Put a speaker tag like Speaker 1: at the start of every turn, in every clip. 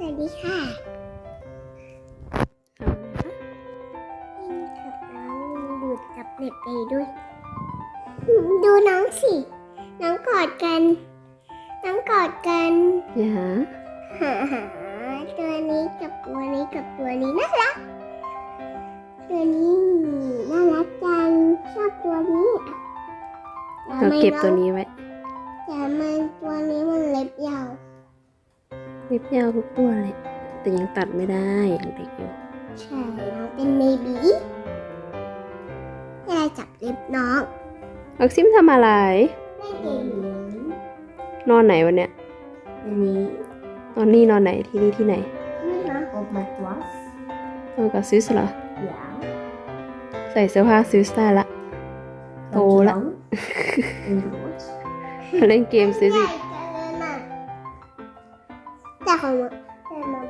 Speaker 1: วัสดีค่ะ
Speaker 2: เอาเลยค่ะ
Speaker 1: ยินกับน้องดูดกับเล็บเองด้วย ดูน้องสิ น้องกอดกัน น้องกอดกัน
Speaker 2: อย่า
Speaker 1: หาหาตัวนี้กับตัวนี้กับตัวนี้น่ารัก ตัวนี้น่ารักจังชอบตัวนี้
Speaker 2: เราเก็บตัวนี้ไว้
Speaker 1: ยาว
Speaker 2: ทุกตัวเลย แต่ยังตัดไม่ได้ยังเด็กอยู่
Speaker 1: ใช่ น้องเป็นเบบียายจับเล็บน้อง
Speaker 2: อักซิมทำอะไร
Speaker 1: เล่นเกม
Speaker 2: นอนไหนวันเนี้ย
Speaker 3: อันนี้
Speaker 2: นอนนี่นอนไหนที่นี่ที่ไหน
Speaker 1: นี่นะ
Speaker 3: op mijn klas.
Speaker 2: นอนกับซิสเหรอ
Speaker 3: Ja.
Speaker 2: ใส่เสื้อผ้าซิสได้ละโตละ
Speaker 3: Dankjewel. En rood.
Speaker 2: เล่นเกมซิส
Speaker 1: ใหญ่
Speaker 2: อีก
Speaker 1: นแต่มัน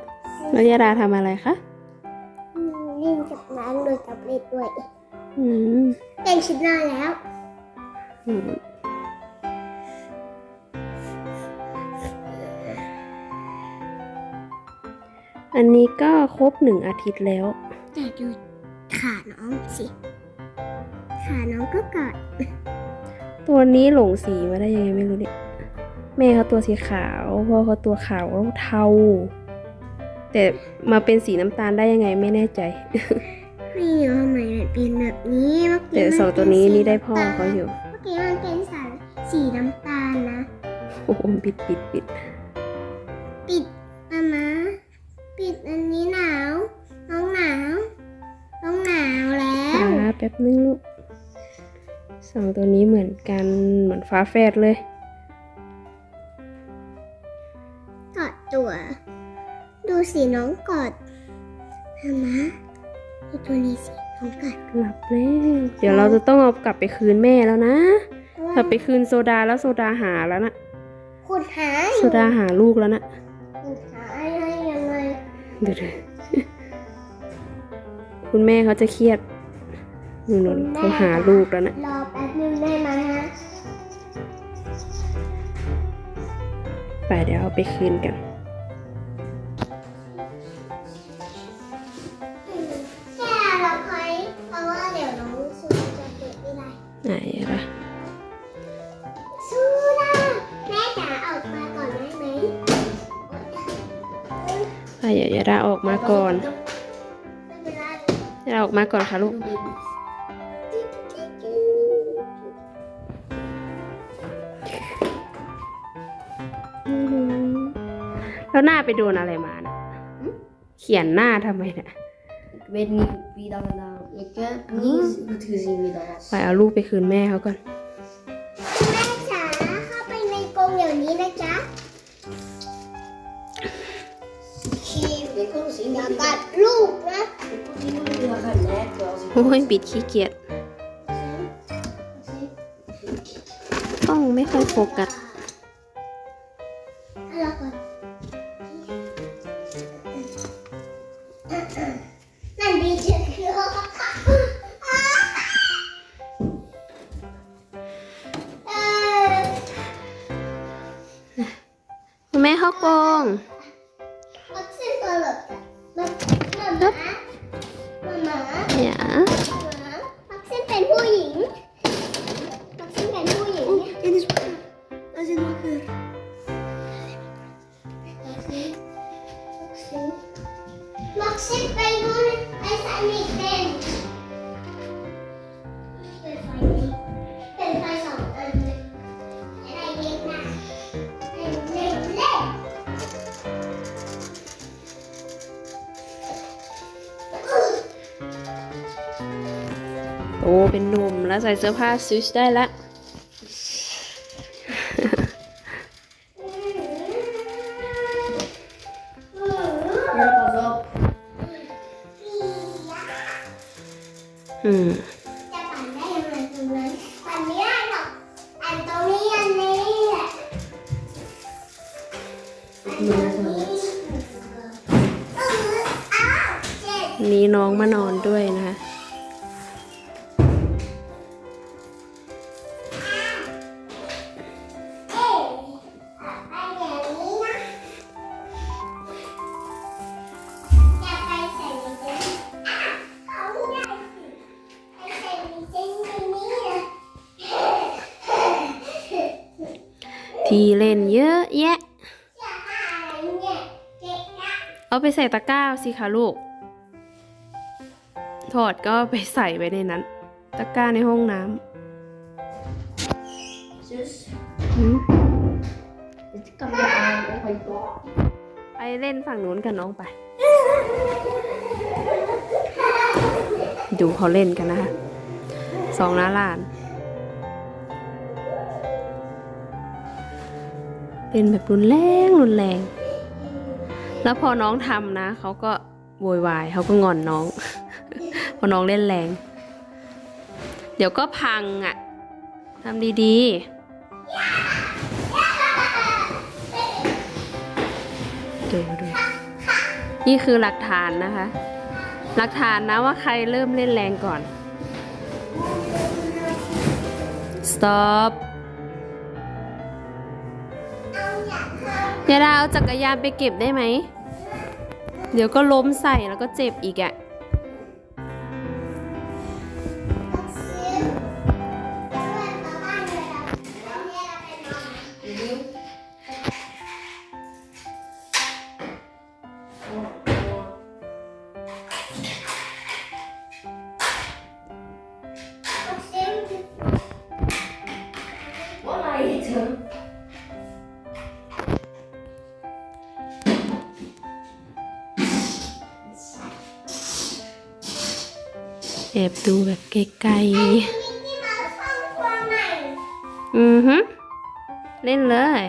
Speaker 1: แล้
Speaker 2: วยาดาทำอะไรคะ
Speaker 1: อืมเล่นกับน้ำโดยกับเล็บด้วย
Speaker 2: อืม
Speaker 1: แต่งชุดนอนแล้ว
Speaker 2: อืมอันนี้ก็ครบหนึ่งอาทิตย์แล้ว
Speaker 1: แต่ดูขาน้องสิ ขาน้องก็กอด
Speaker 2: ตัวนี้หลงสีมาได้ยังไงไม่รู้เนี่ย แม่เขาตัวสีขาวพ่อเขาตัวขาวเทา แต่มาเป็นสีน้ำตาลได้ยังไงไม่แน่ใจ
Speaker 1: ไม่รู้ทำไมมันเป็นแบบนี้เมื่อกี้
Speaker 2: แต่สองตัวนี้นี่ได้พ่อเขาอยู่
Speaker 1: เมื่อกี้มันเป็นสารสีน้ำตาลนะ
Speaker 2: โอ้โหปิดปิดปิด
Speaker 1: ปิดมามาปิดอันนี้หนาวน้องหนาวน้องหนาวแล้ว
Speaker 2: ฟ้าแป๊บนึงลูกสองตัวนี้เหมือนกันเหมือนฟ้าแฝดเลย
Speaker 1: ตัว ดูสิน้องกอดมามาดูตัวนี้สิน้องกอด
Speaker 2: หลับแล้วเดี๋ยวเราจะต้องเอากลับไปคืนแม่แล้วนะกลับไปคืนโซดาแล้วโซดาหาแล้วนะ
Speaker 1: ขุดหาอ
Speaker 2: โซ
Speaker 1: ยู่
Speaker 2: ดาหาลูกแล้วนะ
Speaker 1: ขุดหาอะไรยังไง
Speaker 2: เดี๋ยวๆคุณแม่เขาจะเครียดหนูนเขาหาลูกแล้วนะ
Speaker 1: รอแป๊บนึงได้ไหมฮะ
Speaker 2: ไปเดี๋ยวเอาไปคืนกัน
Speaker 1: ได้
Speaker 2: ไหนล่ะ
Speaker 1: ซูดาแม่จ๋าออกมาก่อนได้ไหม
Speaker 2: ไปเดี๋ยวยาดาออกมาก่อน
Speaker 1: ไม่เป็นไร
Speaker 2: ยาดาออกมาก่อนค่ะลูก แล้วหน้าไปโดนอะไรมานะเขียนหน้าทำไมเนะ
Speaker 3: Ik weet niet wie dat gedaan heeft. Ik heb niet goed gezien wie dat
Speaker 2: ไป
Speaker 3: was.
Speaker 2: เอาลูกไปคืนแม่เขาก่อน
Speaker 1: แม่จ๋าเข้าไปในกรงเดี๋ยวนี้นะจ๊ะ
Speaker 3: Ik kon zien
Speaker 1: อย่า
Speaker 3: dat
Speaker 1: กัดลูกนะ
Speaker 3: Ik kon zien hoe die dat gelijk was.
Speaker 2: โอ้ยบิดขี้เกียจ ต้องไม่ค่อยโฟกัส แล้
Speaker 1: ว
Speaker 2: ใส่เสื้อผ้าซิชได้ละ
Speaker 3: Ja, pas op.
Speaker 2: อืม
Speaker 1: จะปั่นได้ยังไงตรงนั้นปั่นไม่ได้หรอกอันตรงนี้อันนี้แหละ
Speaker 3: Ik moet net wel net.
Speaker 1: เอออ้าวเจ็บ
Speaker 2: วันนี้น้องมานอนด้วยนะคะ
Speaker 1: เอ๊ะไปอย่างนี้นะ
Speaker 2: ที่เล่นเยอะแยะ
Speaker 1: จะหาอะไรเนี่ยเจ๊นะ
Speaker 2: เอาไปใส่ตะกร้าสิคะลูก ถอดก็ไปใส่ไว้ในนั้น ตะกร้าในห้องน้
Speaker 3: Zus, ำ
Speaker 2: หืม
Speaker 3: dit kan je aan op mijn blad.
Speaker 2: ไปเล่นฝั่งนู้นกับน้องไป ดูเขาเล่นกันนะคะสองน้าหลาน เล่นแบบรุนแรงรุนแรง แล้วพอน้องทำนะเขาก็โวยวายเขาก็งอนน้อง พอน้องเล่นแรง เดี๋ยวก็พังอะทำดีๆ ดูดูนี่คือหลักฐานนะคะ หลักฐานนะว่าใครเริ่มเล่นแรงก่อน stop ยาดาเอาจักรยานไปเก็บได้ไหม เดี๋ยวก็ล้มใส่แล้วก็เจ็บอีกอะ่ะ
Speaker 1: แอ
Speaker 2: บดูแบบไกล
Speaker 1: มิกกี้เมาส์ห้องครัวใหม่
Speaker 2: ๆอือฮึเล่นเลย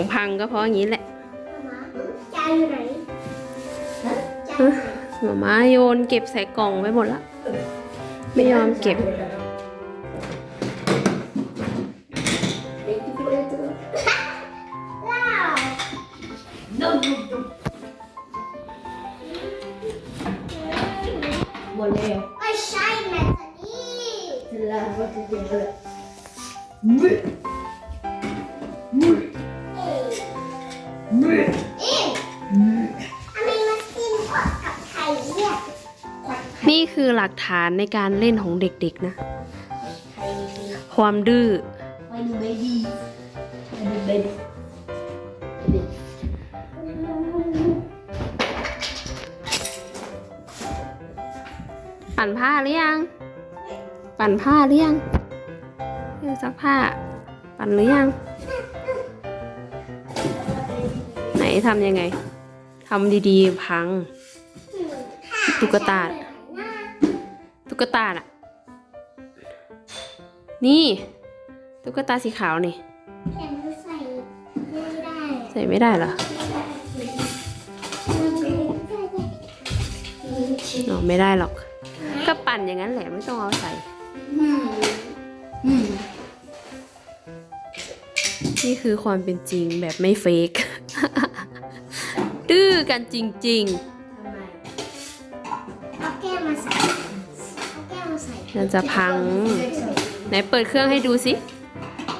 Speaker 2: ของพังก็เพราะอย่างนี้แหละ
Speaker 1: จาอยู่ไหนจาอยู่ไหน
Speaker 2: หมาม้าโยนเก็บใส่กล่องไว้หมดละ ไม่ยอมเก็บ
Speaker 3: Weet je veel eten?
Speaker 1: ว้าว
Speaker 3: Dum, dum, dum. Boleo.
Speaker 1: ไม่ใช่แมสนี่
Speaker 3: Te laat, wat is dit?
Speaker 1: เอ๊ะ
Speaker 3: Mui. Mui.
Speaker 1: นผักกับไข่เนี่ย
Speaker 2: นี่คือหลักฐานในการเล่นของเด็กๆนะ
Speaker 3: Baby.
Speaker 2: ความดื้อ
Speaker 3: My new baby. My new baby. Baby.
Speaker 2: ปั่นผ้าหรือยัง ปั่นผ้าหรือยังเครื่องซักผ้า ปั่นหรือยัง ทำยังไงทำดีๆ พัง ตุ๊กตา ตุ๊กตาน่ะนี่ ตุ๊กตาสีขาวนี่
Speaker 1: แต่มันใส่ไม่ได้
Speaker 2: ใส่ไม่ได้เหรออ๋อไม่ได้หรอก ก็ปั่นอย่างนั้นแหละไม่ต้องเอาใส่
Speaker 3: Hmm. Hmm.
Speaker 2: นี่คือความเป็นจริงแบบไม่เฟก ดื้อกันจริง
Speaker 1: เอาแก้วมาใส่เอาแก้วมาใส่
Speaker 2: ๆ มันจะพัง ไหนเปิดเครื่องให้ดูสิ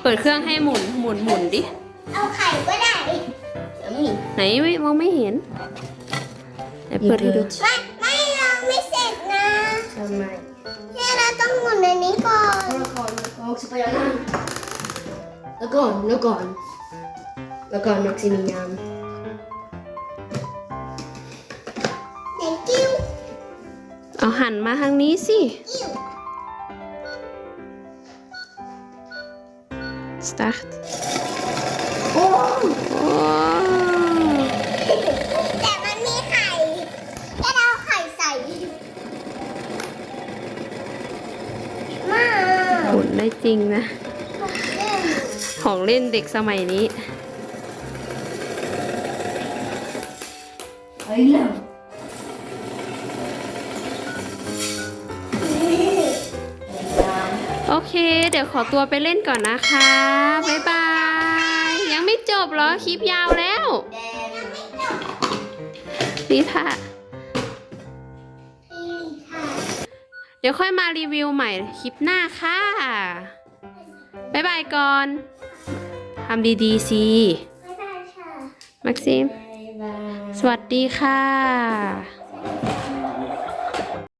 Speaker 2: เปิดเครื่องให้หมุนหมุนหมุนดิ
Speaker 1: เอาไข่ก็ได้
Speaker 3: Yummy.
Speaker 2: ไหนไม่มองไม่เห็น ไหนเปิดให้ดู
Speaker 1: ไม่ไม่เราไม่เสร็จนะ
Speaker 3: Yummy.
Speaker 1: แค่เราต้องหมุนในนี้ก่อน
Speaker 3: Lekker, lekker. Ook supaya lang. Lekker, lekker. Lekker, Maximilian.
Speaker 1: thank
Speaker 2: หันมาทางนี้สิ
Speaker 1: อิ้ว
Speaker 2: start
Speaker 1: โอ้
Speaker 2: โอ้
Speaker 1: แต่มันมีไข่แค่เราเอาไข่ใส่มา
Speaker 2: หมุนได้จริงนะ
Speaker 1: เล่น
Speaker 2: ของเล่นเด็กสมัยนี้
Speaker 3: I love.
Speaker 2: โอ้ เค เดี๋ยวขอตัวไปเล่นก่อนนะคะ บ๊ายบาย ยังไม่จบเหรอ คลิปยาวแล้วนี่ค่ะ
Speaker 1: นี่ค่ะ
Speaker 2: เดี๋ยวค่อยมารีวิวใหม่คลิปหน้าค่ะ บ๊ายบายก่อน ทำดีๆสิ
Speaker 1: บ๊ายบายค่ะ
Speaker 2: แม็กซิม
Speaker 3: Bye bye.
Speaker 2: สวัสดีค่ะ